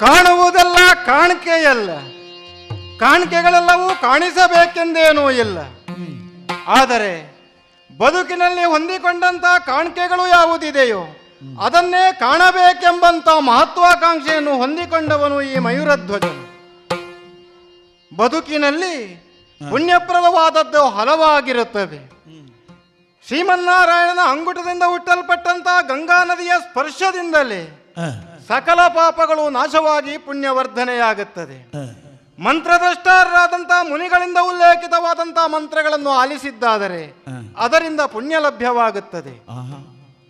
ಕಾಣುವುದೆಲ್ಲ ಕಾಣಿಕೆಯಲ್ಲ. ಕಾಣಿಕೆಗಳೆಲ್ಲವೂ ಕಾಣಿಸಬೇಕೆಂದೇನೂ ಇಲ್ಲ. ಆದರೆ ಬದುಕಿನಲ್ಲಿ ಹೊಂದಿಕೊಂಡಂತ ಕಾಣಿಕೆಗಳು ಯಾವುದಿದೆಯೋ ಅದನ್ನೇ ಕಾಣಬೇಕೆಂಬಂತ ಮಹತ್ವಾಕಾಂಕ್ಷೆಯನ್ನು ಹೊಂದಿಕೊಂಡವನು ಈ ಮಯೂರಧ್ವಜನು. ಬದುಕಿನಲ್ಲಿ ಪುಣ್ಯಪ್ರದವಾದದ್ದು ಹಲವಾಗಿರುತ್ತದೆ. ಶ್ರೀಮನ್ನಾರಾಯಣನ ಅಂಗುಟದಿಂದ ಹುಟ್ಟಲ್ಪಟ್ಟಂತ ಗಂಗಾ ನದಿಯ ಸ್ಪರ್ಶದಿಂದಲೇ ಸಕಲ ಪಾಪಗಳು ನಾಶವಾಗಿ ಪುಣ್ಯವರ್ಧನೆಯಾಗುತ್ತದೆ. ಮಂತ್ರದ್ರಷ್ಟಾರರಾದಂತಹ ಮುನಿಗಳಿಂದ ಉಲ್ಲೇಖಿತವಾದಂತಹ ಮಂತ್ರಗಳನ್ನು ಆಲಿಸಿದ್ದಾದರೆ ಅದರಿಂದ ಪುಣ್ಯ ಲಭ್ಯವಾಗುತ್ತದೆ.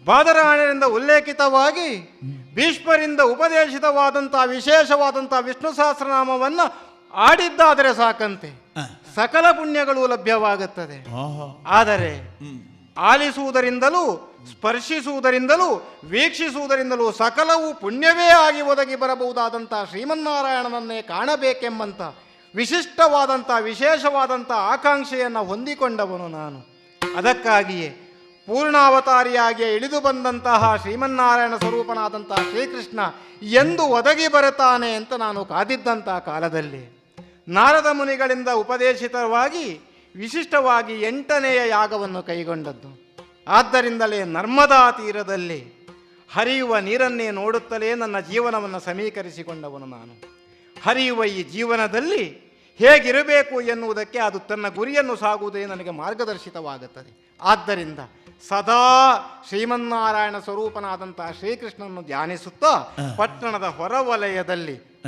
ಬಾದರಾಯಣರಿಂದ ಉಲ್ಲೇಖಿತವಾಗಿ ಭೀಷ್ಮರಿಂದ ಉಪದೇಶಿತವಾದಂತಹ ವಿಶೇಷವಾದಂತಹ ವಿಷ್ಣು ಸಹಸ್ರನಾಮವನ್ನು ಆಡಿದ್ದಾದರೆ ಸಾಕಂತೆ. ಸಕಲ ಪುಣ್ಯಗಳು ಲಭ್ಯವಾಗುತ್ತದೆ. ಆದರೆ ಆಲಿಸುವುದರಿಂದಲೂ ಸ್ಪರ್ಶಿಸುವುದರಿಂದಲೂ, ವೀಕ್ಷಿಸುವುದರಿಂದಲೂ ಸಕಲವು ಪುಣ್ಯವೇ ಆಗಿ ಒದಗಿ ಬರಬಹುದಾದಂಥ ಶ್ರೀಮನ್ನಾರಾಯಣನನ್ನೇ ಕಾಣಬೇಕೆಂಬಂಥ ವಿಶಿಷ್ಟವಾದಂಥ, ವಿಶೇಷವಾದಂಥ ಆಕಾಂಕ್ಷೆಯನ್ನು ಹೊಂದಿಕೊಂಡವನು ನಾನು. ಅದಕ್ಕಾಗಿಯೇ ಪೂರ್ಣಾವತಾರಿಯಾಗಿ ಇಳಿದು ಬಂದಂತಹ ಶ್ರೀಮನ್ನಾರಾಯಣ ಸ್ವರೂಪನಾದಂತಹ ಶ್ರೀಕೃಷ್ಣ ಎಂದು ಒದಗಿ ಬರುತ್ತಾನೆ ಅಂತ ನಾನು ಕಾದಿದ್ದಂಥ ಕಾಲದಲ್ಲಿ. ನಾರದ ಮುನಿಗಳಿಂದ ಉಪದೇಶಿತವಾಗಿ, ವಿಶಿಷ್ಟವಾಗಿ ಎಂಟನೆಯ ಯಾಗವನ್ನು ಕೈಗೊಂಡದ್ದು. ಆದ್ದರಿಂದಲೇ ನರ್ಮದಾ ತೀರದಲ್ಲಿ ಹರಿಯುವ ನೀರನ್ನೇ ನೋಡುತ್ತಲೇ ನನ್ನ ಜೀವನವನ್ನು ಸಮೀಕರಿಸಿಕೊಂಡವನು ನಾನು. ಹರಿಯುವ ಈ ಜೀವನದಲ್ಲಿ ಹೇಗಿರಬೇಕು ಎನ್ನುವುದಕ್ಕೆ ಅದು ತನ್ನ ಗುರಿಯನ್ನು ಸಾಗುವುದೇ ನನಗೆ ಮಾರ್ಗದರ್ಶಿತವಾಗುತ್ತದೆ. ಆದ್ದರಿಂದ ಸದಾ ಶ್ರೀಮನ್ನಾರಾಯಣ ಸ್ವರೂಪನಾದಂತಹ ಶ್ರೀಕೃಷ್ಣನನ್ನು ಧ್ಯಾನಿಸುತ್ತಾ ಪಟ್ಟಣದ ಹೊರವಲಯದಲ್ಲಿ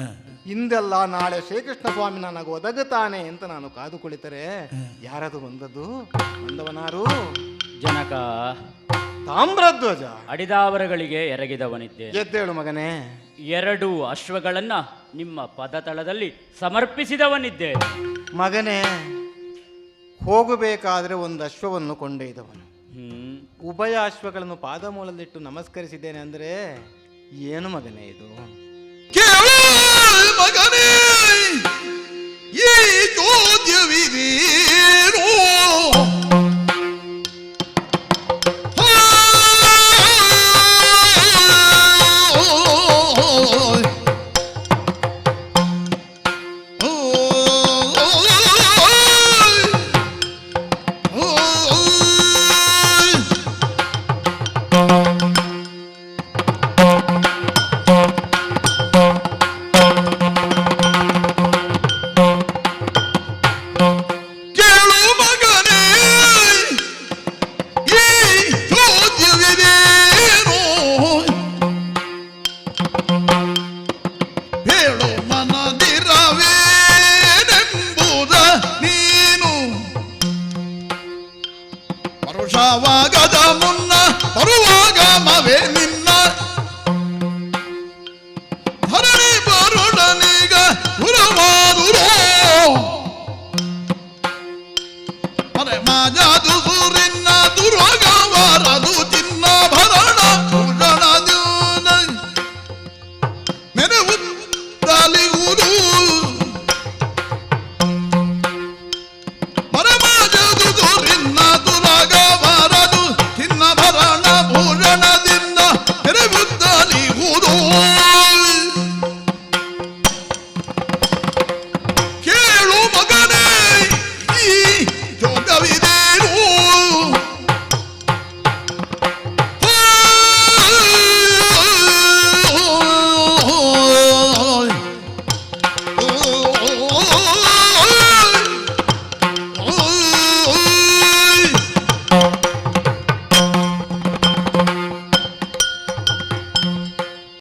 ಇಂದೆಲ್ಲ ನಾಳೆ ಶ್ರೀಕೃಷ್ಣ ಸ್ವಾಮಿ ನನಗೆ ಒದಗುತ್ತಾನೆ ಅಂತ ನಾನು ಕಾದು ಕುಳಿತರೆ ಯಾರದು ಬಂದದ್ದು ಬಂದವನಾರು ಜನಕ ತಾಮ್ರಧ್ವಜ. ಅಡಿದಾವರಗಳಿಗೆ ಎರಗಿದವನಿದ್ದೆ. ಎದ್ದೇಳು ಮಗನೇ. ಎರಡು ಅಶ್ವಗಳನ್ನ ನಿಮ್ಮ ಪದತಳದಲ್ಲಿ ಸಮರ್ಪಿಸಿದವನಿದ್ದೆ. ಮಗನೇ ಹೋಗಬೇಕಾದ್ರೆ ಒಂದು ಅಶ್ವವನ್ನು ಕೊಂಡೊಯ್ದವನು. ಹ್ಮ್. ಉಭಯ ಅಶ್ವಗಳನ್ನು ಪಾದ ಮೂಲದಲ್ಲಿಟ್ಟು ನಮಸ್ಕರಿಸಿದ್ದೇನೆ ಅಂದರೆ ಏನು ಮಗನೇ ಇದು? ಮಗನೇ ಈ ಚೋದ್ಯವಿದೇನು ಯಾವಾಗ